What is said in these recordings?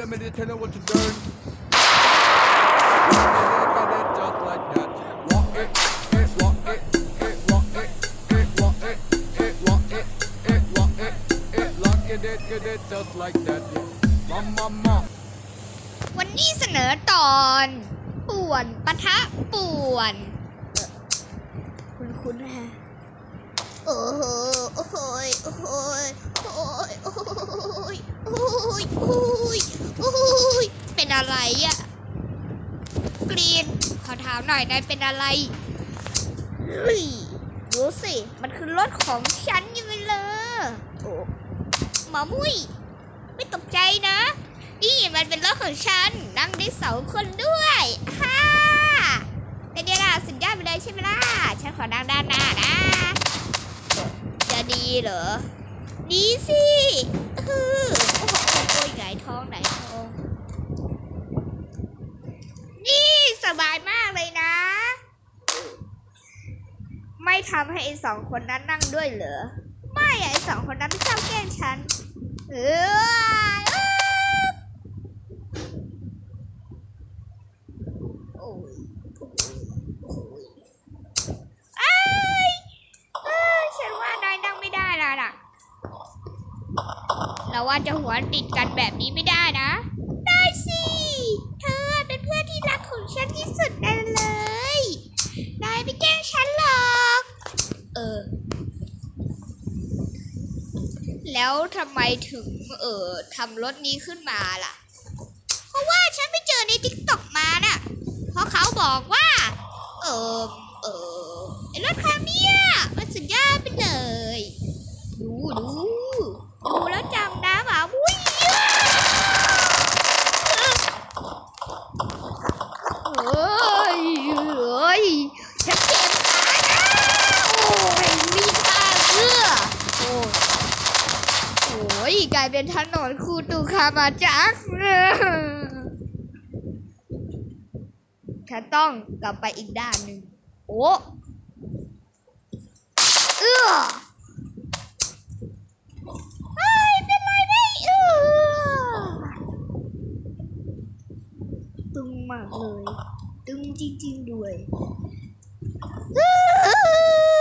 let me tell you what to do. Just like that. Walk it, it, walk it, it, walk it, it, walk it, it, walk it, it, walk it, it, lock it, it, get it, just like that. Mama, mama. วันนี้เสนอตอนป่วนปะทะป่วนเอ่อคุณคุณฮะ โอ้โหโอ้โหยโอ้โหยโอ้ยโอ้ยโอ้ยโอ้ยโอ้ยเป็นอะไรอะกรีนขอถามหน่อยนายเป็นอะไรเฮ้ยดูสิ มันคือรถของฉันยังไงเลยโอ้หมามุ้ยไม่ตกใจนะ นี่มันเป็นรถของฉัน นั่งได้สองคนด้วยฮ่า เหรอดีสิเออโอ้โหโอ้ยไงท้องไหนท้องนี่สบายมากเลยนะ ไม่ทำให้ไอ้สองคนนั้นนั่งด้วยเหรอ ไม่ไอ้สองคนนั้นไม่ชอบแกล้งฉัน เออโอ้ยโอ้ยเอ้ยเอ้ยฉันว่านายนั่งไม่ได้แล้วน่ะ เราว่า จะหัวติดกันแบบนี้ไม่ได้นะ ได้สิ เธอเป็นเพื่อนที่รักของฉันที่สุดนั่นเลย นายไม่แกล้งฉันหรอก เออ แล้วทำไมถึงเออทำรถนี้ขึ้นมาล่ะ เพราะว่าฉันไปเจอในทิกตอกมาน่ะ เพราะเขาบอกว่า เออเออไอรถคันเนี้ยมันสุดยอดไปเลย ดูดูดูแล้วจำนะหมาวุ้ยเอ้ยเอ้ยฉันเจ็บขานะโอ้ยมีท่าเอื้อโอ้ยโอ้ยกลายเป็ นถนนคูตูคามาจักฉันต้องกลับไปอีกด้านหนึ่งโอ้เอื้อเฮ้ยเป็นไรไม่เอื้อตึงมากเลย ตึงจริง ๆ ด้วยอื้อ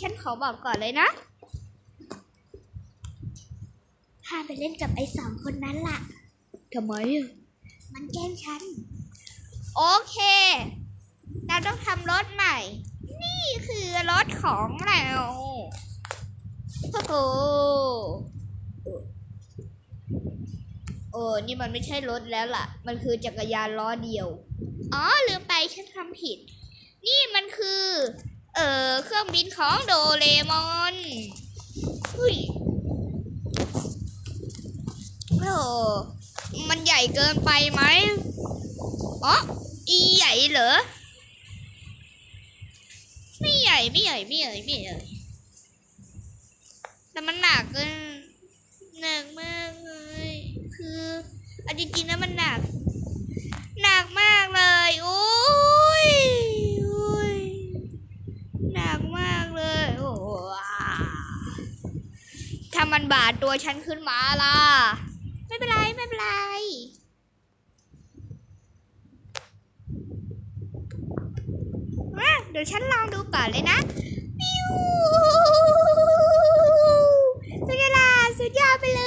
ฉันขอบอกก่อนเลยนะ พาไปเล่นกับไอ้สองคนนั้นล่ะ ทำไมอะมันแกล้งฉัน โอเค เราต้องทำรถใหม่ นี่คือรถของเราโอ้โหเออ นี่มันไม่ใช่รถแล้วล่ะ มันคือจักรยานล้อเดียว อ๋อ ลืมไปฉันทำผิด นี่มันคือ เอ่อเครื่องบินของโดเรมอนเฮ้ยโอ้มันใหญ่เกินไปไหมอ๋ออีใหญ่เหรอ ไม่ใหญ่ไม่ใหญ่ไม่ใหญ่ไม่ใหญ่แต่มันหนักเกินหนักมากเลย คือเอาจริงๆนะมันหนัก หนักมากเลยโอ้ยโอ้ยหนักมากเลย โอ้โหอ่าถ้า มันบาดตัวฉันขึ้นมาล่ะ ไม่เป็นไร ไม่เป็นไรมาเดี๋ยวฉันลองดูก่อนเลยนะปิ้วเป็นไงล่ะสุดยอดไปเล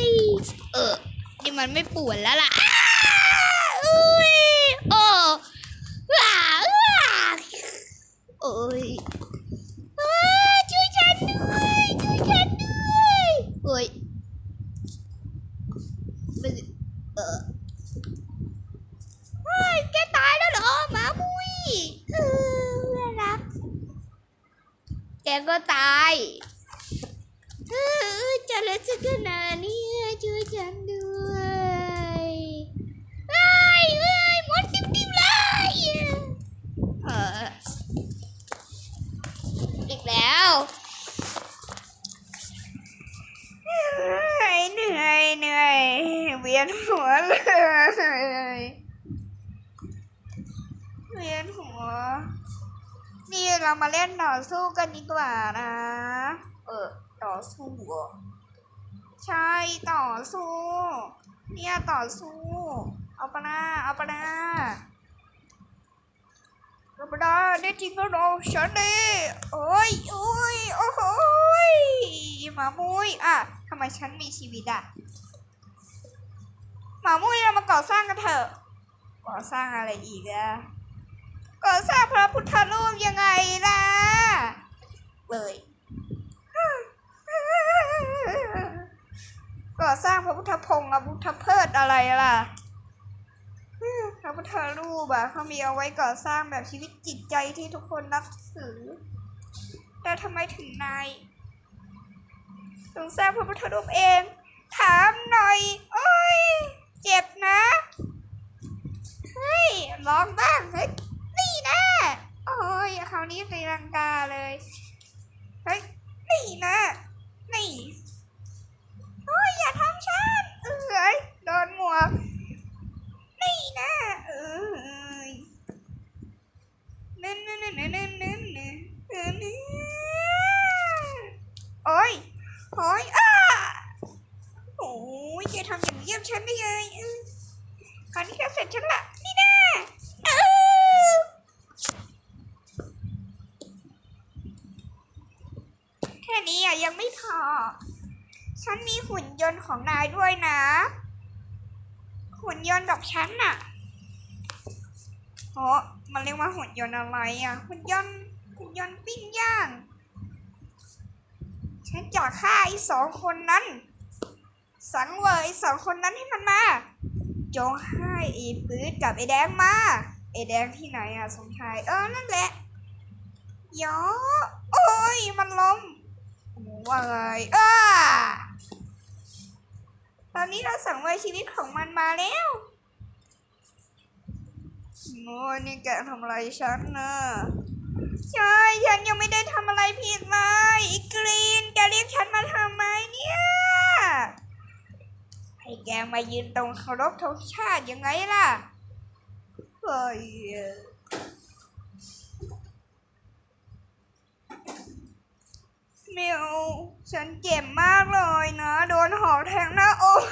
ย เออ นี่มันไม่ปวดแล้วล่ะ รักแกก็ตายเออจะรู้สักขนาดนี่ช่วยฉันด้วยไฮ้ยเฮ้ยหมดติ๊บติ๊บเลยอออีกแล้วเหนื่อยเหนื่อยเวียนหัวเลย เรามาเล่นต่อสู้กันดีกว่านะ เออ ต่อสู้ใช่ต่อสู้ เนี่ยต่อสู้ เอาปะนาเอาปะนาเอาปะนาได้จริงก็รอฉันดิโอ้ยโอ้ยโอ้โหยหมามุยอะทำไมฉันมีชีวิตอะหมามุยเรามาก่อสร้างกันเถอะก่อสร้างอะไรอีกอะ ก่อสร้างพระพุทธรูปยังไงล่ะ เลยก่อสร้างพระพุทธพงศ์พระพุทธเพิดอะไรล่ะพระพุทธรูปอะเขามีเอาไว้ก่อสร้างแบบชีวิตจิตใจที่ทุกคนนับถือ แต่ทำไมถึงนายถึงสร้างพระพุทธรูปเอง ถามหน่อย โอ้ย เจ็บนะ เฮ้ยลองบ้าง เฮ้ย นี่นะ โอ้ นี้ตีลังกาเลย เฮ้ย นี่นะ นี่โอ้ยอย่าทำฉัน เอ้ยโดนหมวก นี่นะ เอ้ยนั่นนั่นนั่นนั่นนั่นนั่นนั่นโอ้ยโอ้ยอ้าโอ้ยอย่าทำอย่างนี้กับฉันได้ยังเออคราวนี้ก็เสร็จฉันละ นี่นะเออแค่นี้อะยังไม่พอ ฉันมีหุ่นยนต์ของนายด้วยนะ หุ่นยนต์กับฉันน่ะโอ้มันเรียกว่าหุ่นยนต์อะไรอะ หุ่นยนต์หุ่นยนต์ปิ้งย่าง ฉันจะฆ่าไอ้สองคนนั้น สังเวยไอ้สองคนนั้นให้มันมา จงให้ไอ้ปื๊ดกับไอ้แดงมา ไอ้แดงที่ไหนอะสมชาย เออ นั่นแหละยอโอ้ย มันล้ม ว่าไงอ้าตอนนี้เราสังเวยชีวิตของมันมาแล้วโอ้ยนี่แกทำอะไรฉันนะใช่ฉันยังไม่ได้ทำอะไรผิดเลยอีกรีนแกเรียกฉันมาทำไมเนี่ยให้แกมายืนตรงเคารพธงชาติยังไงล่ะเฮ้ย เมียวฉันเจ็บมากเลยนะ โดนหอกแทงหน้าอก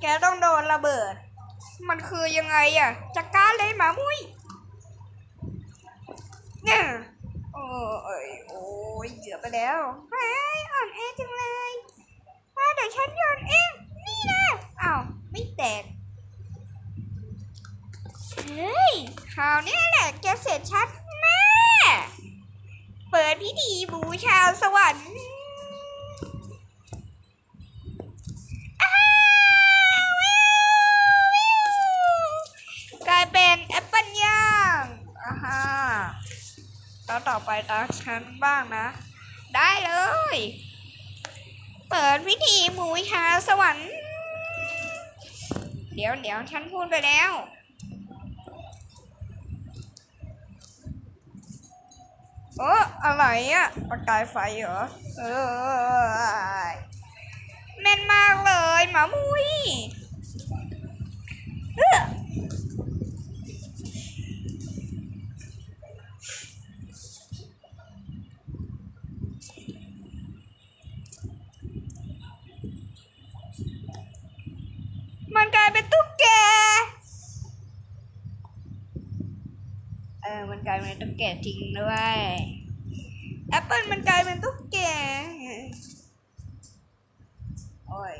แกต้องโดนระเบิด มันคือยังไงอะจัดกาเลยหมามุ้ยเนี่ยโอ้ยโอ้ยเหยือไปแล้วเฮ้ยอ่อนแอจังเลยมาเดี๋ยวฉันโยนเอง นี่นะอ้าวไม่แตกเฮ้ยคราวนี้แหละแกเสร็จชัด เปิดพิธีบูชาสวรรค์อ้าววิววิวกลายเป็นแอปเปิลย่างอ่าฮะแล้วต่อไปตาฉันบ้างนะ ได้เลย เปิดพิธีบูชาสวรรค์ เดี๋ยวเดี๋ยวฉันพูดไปแล้ว โอ้อะไรอะประกายไฟเหรอ เออแม่นมากเลยหมามุยเอ้อมันกลายเป็นตุ๊กแก เออ มันกลายเป็นตุ๊ กแกจริงด้วยแอปเปิลมันกลายเป็นตุ๊กแกโอ้ย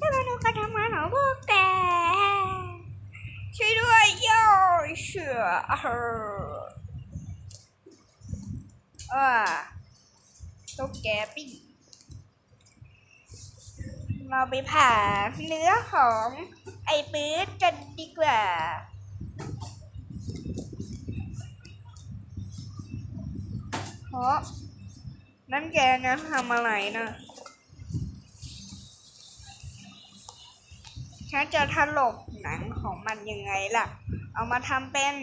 นี่มาดูการทำงานของพวกแกช่วยด้วยย่เชื่อเอออ่าตุ๊กแกปิ้ง เราไปผ่าเนื้อของไอ้ปื๊ดกันดีกว่า เพราะนั่นแกงั้นทำอะไรนะฉันจะถลกหนังของมันยังไงล่ะ เอามาทำเป็น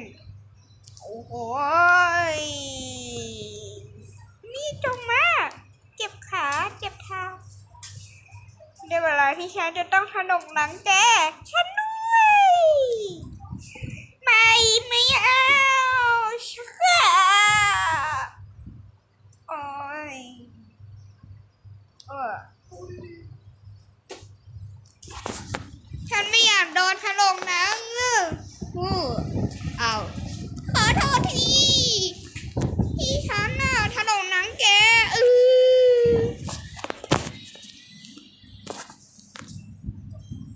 โอ้โหนี่จงมาก เจ็บขา เจ็บเท้า ได้เวลาที่ฉันจะต้องถนกหนังแกฉันด้วยไม่ไม่เอาชักโอ้ยเออฉันไม่อยากโดนถลกหนังอู้เอาขอโทษทีที่ฉันน่ะถลกหนังแกเออ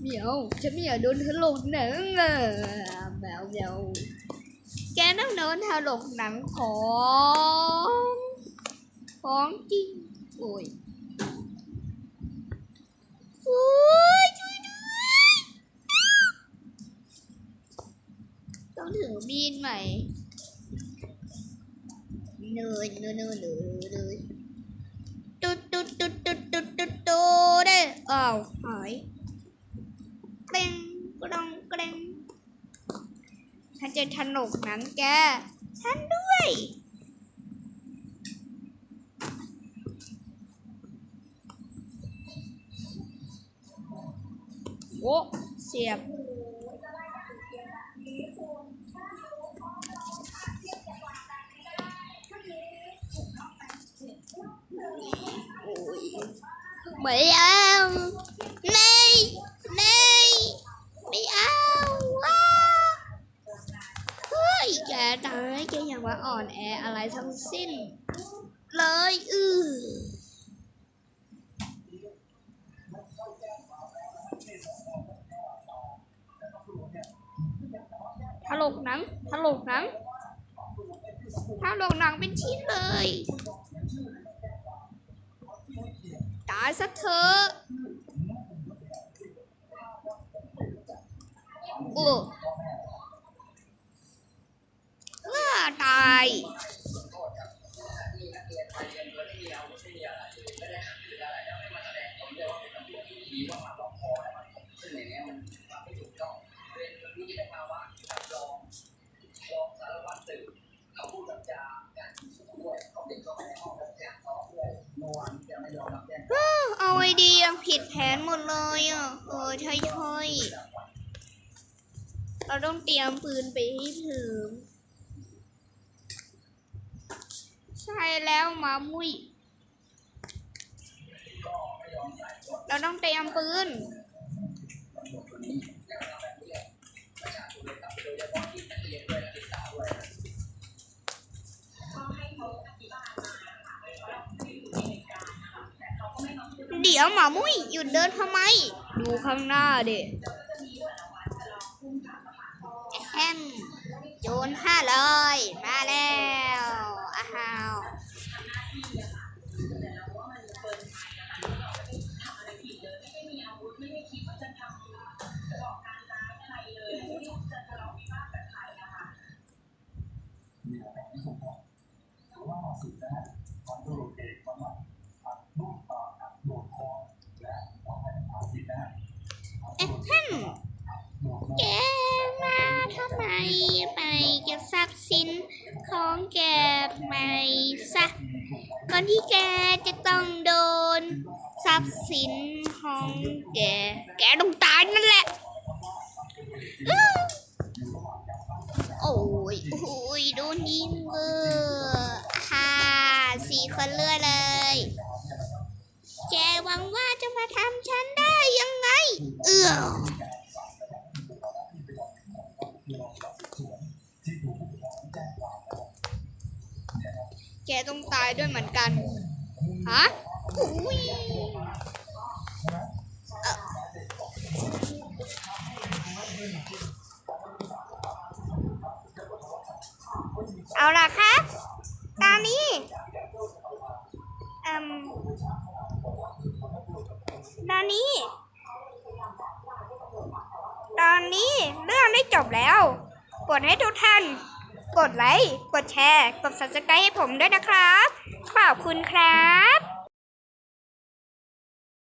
เหมียวฉันไม่อยากโดนถลกหนังอะแมวแมวแกต้องโดนถลกหนังของของจริงโอ้ยโอ้ยช่วยด้วยต้องถือมีดใหม่เนินเนินเนินเนินเนินตุ๊ดตุ๊ดตุ๊ดตุ๊ดตุ๊ดตุ๊ดตุ๊ดเด้ออ้าวหายเกรงกรองเกรง ฉันจะถนกหนังแก ฉันด้วย โอ้เสียบไม่เอาไม่ไม่ไม่เอาว้าเฮ้ยแกตายแก อ่อนแออะไรทั้งสิ้น เลยอือถลกหนังถลกหนังถลกหนังเป็นชิ้นเลยตายซะเถอะโอ้ว่า ตายเอาไอเดียผิดแผนหมดเลยอะ เออใช่ใช่เราต้องเตรียมปืนไปให้ถึง ใช่แล้วหมามุยเราต้องเตรียมปืน เดี๋ยวหมามุ้ยหยุดเดินทำไม ดูข้างหน้าเด็แที่แกจะต้องโดนทรัพย์สินของแก แกต้องตายนั่นแหละ โอ้ยโอ้ยโดนยิงเวอร์ฮ่าสี่คนเลือดเลย แกหวังว่าจะมาทำฉันได้ยังไง เออแกต้องตายด้วยเหมือนกัน ฮะอุ้ยเอาล่ะครับตอนนี้อืมตอนนี้ ตอนนี้เรื่องได้จบแล้ว กดให้ทุกท่าน กดไลค์ ดแชร์ กด subscribe ให้ผมด้วยนะครับ ขอบคุณครับ